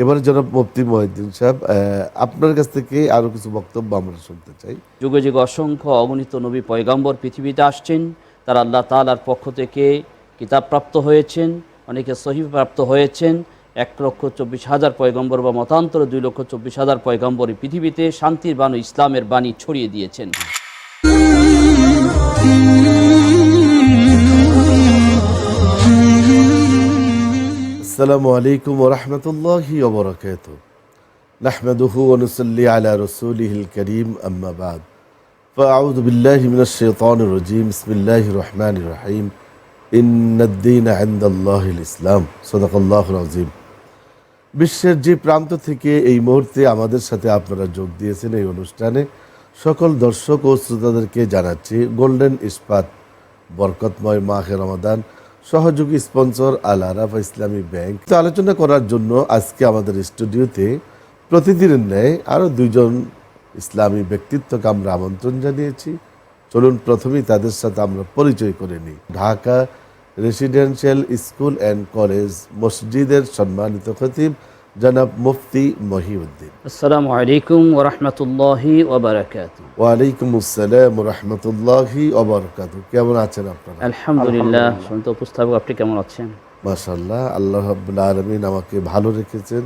এবারে জনাব মুফতি মহিউদ্দিন সাহেব আপনার কাছ থেকে আরও কিছু বক্তব্য আমরা শুনতে চাই। যুগে যুগে অসংখ্য অগণিত নবী পয়গাম্বর পৃথিবীতে আসছেন, তারা আল্লাহ তালার পক্ষ থেকে কিতাব প্রাপ্ত হয়েছেন, অনেকে সহিহ প্রাপ্ত হয়েছেন। এক লক্ষ চব্বিশ হাজার পয়গম্বর বা মতান্তরে, দুই লক্ষ চব্বিশ হাজার পয়গম্বর পৃথিবীতে শান্তির বাণী, ইসলামের বাণী ছড়িয়ে দিয়েছেন। আসসালামু আলাইকুম ওরহমতুল্লাহ ওবরাকাত নাহমাদুহু ওনুসল্লি আলা রসুলিহিল করিম আম্মা বাদ فأعوذ بالله من الشيطان الرجيم بسم الله الرحمن الرحيم إن الدين عند الله الإسلام صدق الله العظيم বিশ্বের যে প্রান্ত থেকে এই মুহূর্তে আমাদের সাথে আপনারা যোগ দিয়েছেন এই অনুষ্ঠানে সকল দর্শক ও শ্রোতাদেরকে জানাচ্ছি গোল্ডেন ইস্পাত বরকতময় মাহে রমাদান সহযোগী স্পন্সর আল আরাফা ইসলামী ব্যাংক। তো আলোচনা করার জন্য আজকে আমাদের স্টুডিওতে প্রতিদিনের ন্যায় আরও দুইজন ইসলামী ব্যক্তিত্বকে আমরা আমন্ত্রণ জানিয়েছি। চলুন প্রথমেই তাদের সাথে আমরা পরিচয় করে নিই। Dhaka residential school and college মসজিদের সম্মানিত খতিব জনাব মুফতি মহিউদ্দিন। আসসালামু আলাইকুম ওরহমতুল্লাহি ওবরাকাত ওয়ালাইকুম আসসালাম রহমতুল্লাহি অবরকাত কেমন আছেন আপনারা? আলহামদুলিল্লাহ সন্ত উপস্থাপক আপনি কেমন আছেন? মাশাল্লাহ আল্লাহ রাব্বুল আলমিন আমাকে ভালো রেখেছেন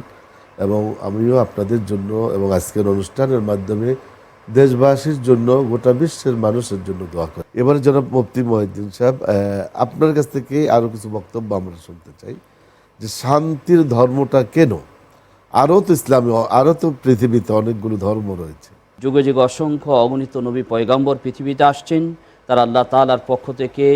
এবং আমিও আপনাদের জন্য এবং আজকের অনুষ্ঠানের মাধ্যমে দেশবাসীর জন্য গোটা বিশ্বের মানুষের জন্য দোয়া করি। এবারে জনাব মুফতি মহিউদ্দিন সাহেব আপনার কাছ থেকে আরও কিছু বক্তব্য আমরা শুনতে চাই। যে শান্তির ধর্মটা কেন? আরও তো ইসলামী, আরও তো পৃথিবীতে অনেকগুলো ধর্ম রয়েছে। যুগে যুগে অসংখ্য অগণিত নবী পয়গাম্বর পৃথিবীতে আসছেন। তারা আল্লাহ তালার পক্ষ থেকে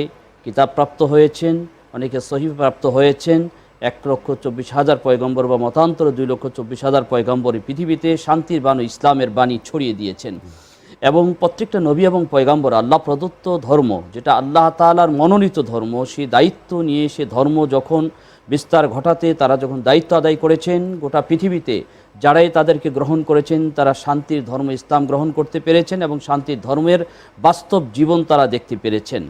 কিতাব প্রাপ্ত হয়েছেন, অনেকে সহিহ প্রাপ্ত হয়েছেন। এক লক্ষ চব্বিশ হাজার পয়গম্বর বা মতান্তর দুই লক্ষ চব্বিশ হাজার পয়গম্বর পৃথিবীতে শান্তির বাণী, ইসলামের বাণী ছড়িয়ে দিয়েছেন। এবং প্রত্যেকটা নবী এবং পয়গাম্বর আল্লাহ প্রদত্ত ধর্ম, যেটা আল্লাহ তালার মনোনীত ধর্ম, সেই দায়িত্ব নিয়ে সে ধর্ম যখন বিস্তার ঘটাতে তারা যখন দায়িত্ব আদায় করেছেন, গোটা পৃথিবীতে যারাই তাদেরকে গ্রহণ করেছেন, তারা শান্তির ধর্ম, ইসলাম গ্রহণ করতে পেরেছেন এবং শান্তির ধর্মের বাস্তব জীবন তারা দেখতে পেরেছেন।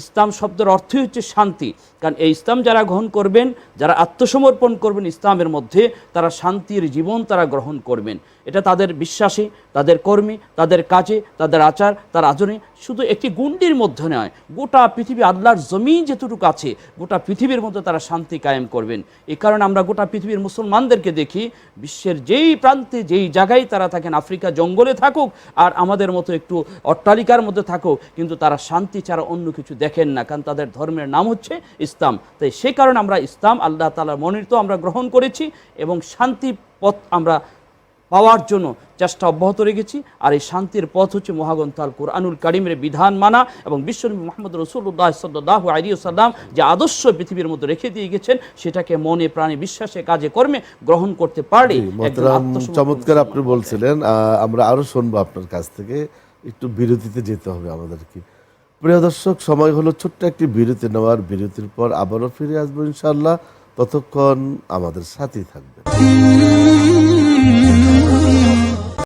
ইসলাম শব্দের অর্থই হচ্ছে শান্তি। কারণ এই ইসলাম যারা গ্রহণ করবেন, যারা আত্মসমর্পণ করবেন ইসলামের মধ্যে, তারা শান্তির জীবন তারা গ্রহণ করবেন। এটা তাদের বিশ্বাসে, তাদের কর্মী, তাদের কাজে, তাদের আচার, তার আচরণে শুধু একটি গুন্ডির মধ্যে নয়, গোটা পৃথিবী আল্লাহর জমি যেটুকু আছে, গোটা পৃথিবীর মধ্যে তারা শান্তি কায়েম করবেন। এ কারণে আমরা গোটা পৃথিবীর মুসলমানদেরকে দেখি, বিশ্বের যেই প্রান্তে, যেই জায়গায় তারা থাকেন, আফ্রিকা জঙ্গলে থাকুক আর আমাদের মতো একটু অট্টালিকার মধ্যে থাকুক, কিন্তু তারা শান্তি ছাড়া অন্য কিছু দেখেন না, কারণ তাদের ধর্মের নাম হচ্ছে ইসলাম। তাই সে কারণে আমরা ইসলাম, আল্লাহ তালার মনোনীত আমরা গ্রহণ করেছি এবং শান্তি পথ আমরা পাওয়ার জন্য চেষ্টা অব্যাহত রেখেছি। আর এই শান্তির পথ হচ্ছে মহাগ্রন্থাল কোরআনুল কারিমের বিধান মানা এবং বিশ্বনবী মোহাম্মদ রসুল্লাহ সাল্লাহ আলী সাল্লাম যে আদর্শ পৃথিবীর মধ্যে রেখে দিয়ে গেছেন সেটাকে মনে প্রাণে বিশ্বাসে কাজে কর্মে গ্রহণ করতে পারে চমৎকার আপনি বলছিলেন আমরা আরও শুনব আপনার কাছ থেকে। একটু বিরতিতে যেতে হবে আমাদেরকে। প্রিয় দর্শক সময় হলো ছোট্ট একটি বিরতি নেওয়ার। বিরতির পর আবারও ফিরে আসব ইনশাল্লাহ ততক্ষণ আমাদের সাথেই থাকবে